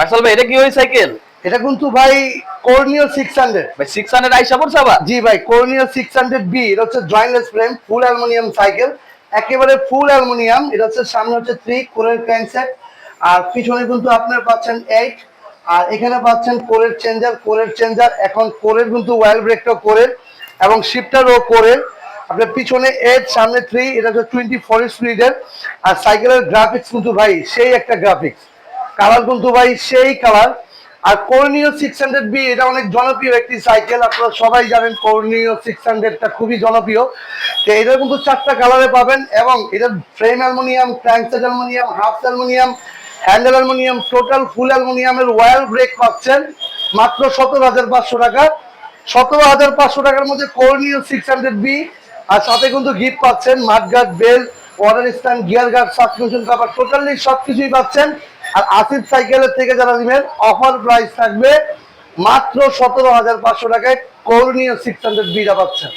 ফাইসাল ভাই এটা কি ওই সাইকেল? এটা কিন্তু ভাই কর্নিও সিক্স হান্ড্রেড ভাই সিক্স হান্ড্রেড আইসা পড়ছে আবার? জি ভাই কর্নিও সিক্স হান্ড্রেড বি এটা হচ্ছে jointless frame full aluminium cycle একেবারে ফুল অ্যালুমিনিয়াম এটা হচ্ছে সামনে হচ্ছে থ্রি কোরের ক্র্যাঙ্কসেট আর পিছনে কিন্তু আপনার পাচ্ছেন এইট আর এখানে পাচ্ছেন কোরের চেঞ্জার কোরের চেঞ্জার এখন কোরের কিন্তু ওয়াইল ব্রেকটাও কোরের এবং শিফটারও কোরের। আপনার পিছনে এইট সামনে থ্রি এটা হচ্ছে টোয়েন্টি ফোর স্পিডের আর সাইকেলের গ্রাফিক্স কিন্তু ভাই সেই একটা গ্রাফিক্স কালার কিন্তু ভাই সেই কালার। আর কর্নিও সিক্স হান্ড্রেড বি এটা অনেক জনপ্রিয় একটি সাইকেল আপনারা সবাই জানেন কর্নিও সিক্স হান্ড্রেডটা খুবই জনপ্রিয়। তো এটা কিন্তু চারটা কালারে পাবেন এবং এটার frame aluminium crankset aluminium half aluminium handle aluminium total full অ্যালুমিনিয়ামের ওয়াল ব্রেক পাচ্ছেন মাত্র সতেরো হাজার পাঁচশো টাকা। সতেরো হাজার পাঁচশো টাকার মধ্যে কর্নিও সিক্স হান্ড্রেড বি আর সাথে কিন্তু গিফট পাচ্ছেন mudguard belt water stand gear guard suspension cover totally সব কিছুই পাচ্ছেন। আর আসিফ সাইকেলের থেকে যারা নেবেন, অফার প্রাইস থাকবে মাত্র সতেরো হাজার পাঁচশো টাকায় করণীয় সিক্স হান্ড্রেড বিটা পাচ্ছেন